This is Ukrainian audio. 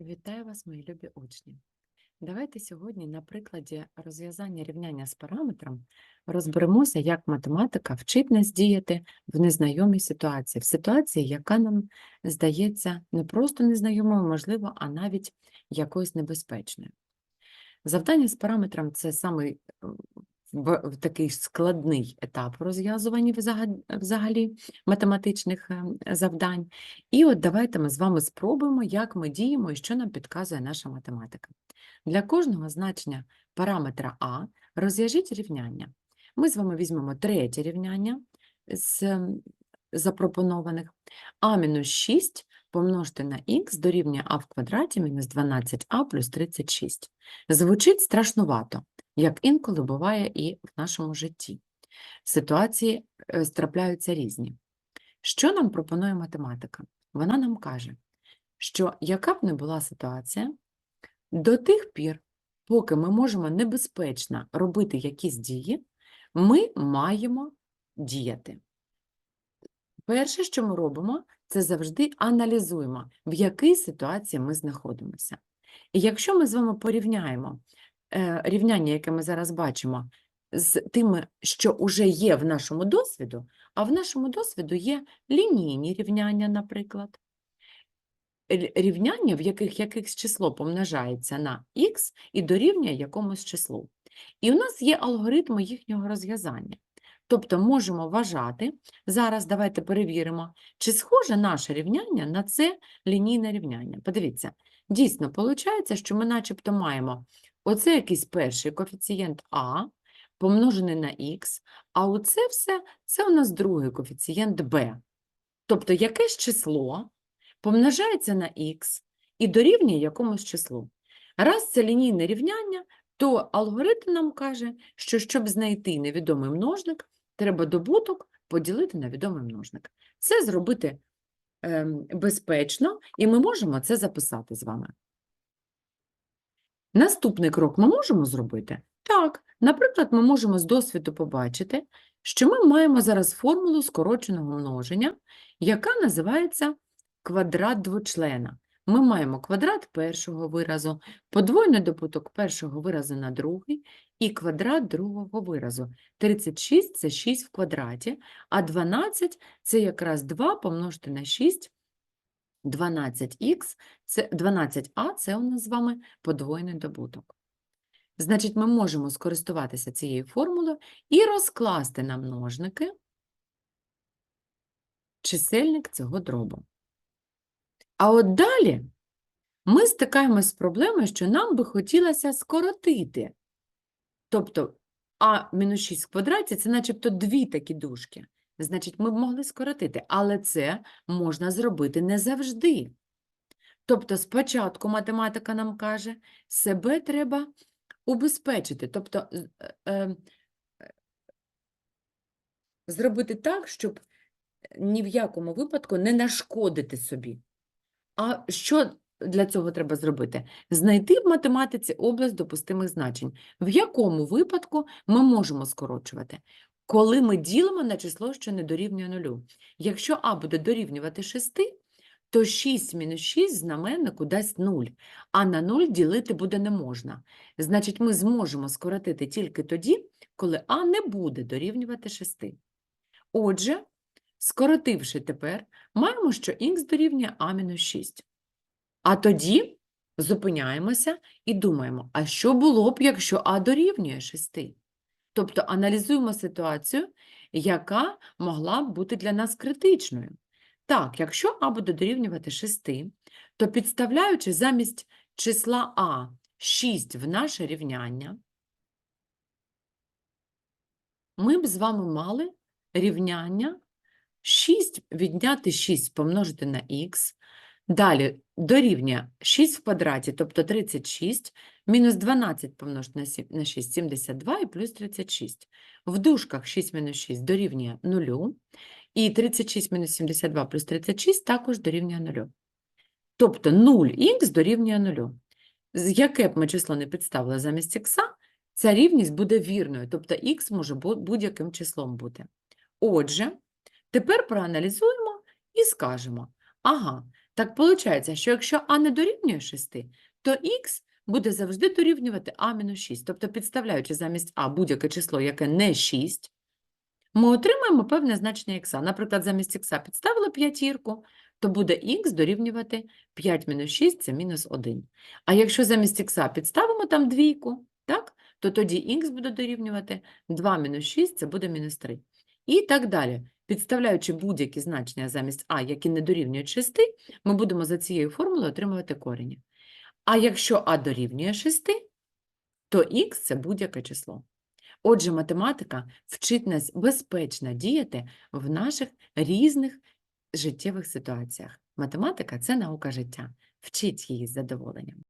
Вітаю вас, мої любі учні. Давайте сьогодні на прикладі розв'язання рівняння з параметром розберемося, як математика вчить нас діяти в незнайомій ситуації, в ситуації, яка нам здається не просто незнайомою, можливо, а навіть якоюсь небезпечною. Завдання з параметром це самий такий складний етап розв'язування взагалі математичних ем, завдань. І от давайте ми з вами спробуємо, як ми діємо і що нам підказує наша математика. Для кожного значення параметра А розв'яжіть рівняння. Ми з вами візьмемо третє рівняння з ем, запропонованих. А мінус 6 помножити на х дорівнює а в квадраті мінус 12а плюс 36. Звучить страшнувато, як інколи буває і в нашому житті. Ситуації е, трапляються різні. Що нам пропонує математика? Вона нам каже, що яка б не була ситуація, до тих пір, поки ми можемо небезпечно робити якісь дії, ми маємо діяти. Перше, що ми робимо, це завжди аналізуємо, в якій ситуації ми знаходимося. І якщо ми з вами порівняємо рівняння, яке ми зараз бачимо, з тими, що вже є в нашому досвіду, а в нашому досвіду є лінійні рівняння, наприклад, рівняння, в яких якесь число помножається на х і дорівнює якомусь числу. І у нас є алгоритми їхнього розв'язання. Тобто можемо вважати, зараз давайте перевіримо, чи схоже наше рівняння на це лінійне рівняння. Подивіться, дійсно, виходить, що ми начебто маємо оце якийсь перший коефіцієнт а помножений на х, а оце все це у нас другий коефіцієнт b. Тобто якесь число помножається на х і дорівнює якомусь числу. Раз це лінійне рівняння, то алгоритм нам каже, що щоб знайти невідомий множник, треба добуток поділити на відомий множник. Це зробити безпечно, і ми можемо це записати з вами. Наступний крок ми можемо зробити? Так, наприклад, ми можемо з досвіду побачити, що ми маємо зараз формулу скороченого множення, яка називається квадрат двочлена. Ми маємо квадрат першого виразу, подвойний добуток першого виразу на другий і квадрат другого виразу. 36 – це 6 в квадраті, а 12 – це якраз 2 помножити на 6, 12х, це 12а – це у нас з вами подвойний добуток. Значить, ми можемо скористуватися цією формулою і розкласти на множники чисельник цього дробу. А от далі ми стикаємось з проблемою, що нам би хотілося скоротити. Тобто а мінус 6 в квадраті – це начебто дві такі дужки. Значить, ми б могли скоротити, але це можна зробити не завжди. Тобто спочатку математика нам каже, себе треба убезпечити, тобто е, е, е, зробити так, щоб ні в якому випадку не нашкодити собі. А що для цього треба зробити? Знайти в математиці область допустимих значень. В якому випадку ми можемо скорочувати? Коли ми ділимо на число, що не дорівнює нулю. Якщо а буде дорівнювати 6, то 6 мінус 6 знаменнику дасть 0, а на 0 ділити буде не можна. Значить, ми зможемо скоротити тільки тоді, коли а не буде дорівнювати 6. Отже, скоротивши тепер, маємо, що х дорівнює А-6. А тоді зупиняємося і думаємо, а що було б, якщо а дорівнює 6? Тобто аналізуємо ситуацію, яка могла б бути для нас критичною. Так, якщо а буде дорівнювати 6, то підставляючи замість числа а 6 в наше рівняння, ми б з вами мали рівняння 6 відняти 6 помножити на х, далі дорівнює 6 в квадраті, тобто 36, мінус 12 помножити на сім- на 6 – 72 і плюс 36. В дужках 6 мінус 6 дорівнює 0, і 36 мінус 72 плюс 36 також дорівнює 0. Тобто 0х дорівнює 0. Яке б ми число не підставили замість х, ця рівність буде вірною, тобто х може будь-яким числом бути. Отже, тепер проаналізуємо і скажемо, ага, Так виходить, що якщо а не дорівнює 6, то х буде завжди дорівнювати а мінус 6. Тобто, підставляючи замість а будь-яке число, яке не 6, ми отримаємо певне значення х. Наприклад, замість х підставили п'ятірку, то буде х дорівнювати 5 мінус 6 – це мінус 1. А якщо замість х підставимо там двійку, так, то тоді х буде дорівнювати 2 мінус 6 – це буде мінус 3. І так далі. Підставляючи будь-які значення замість а, які не дорівнюють 6, ми будемо за цією формулою отримувати корені. А якщо а дорівнює 6, то х – це будь-яке число. Отже, математика вчить нас безпечно діяти в наших різних життєвих ситуаціях. Математика – це наука життя. Вчіть її з задоволенням.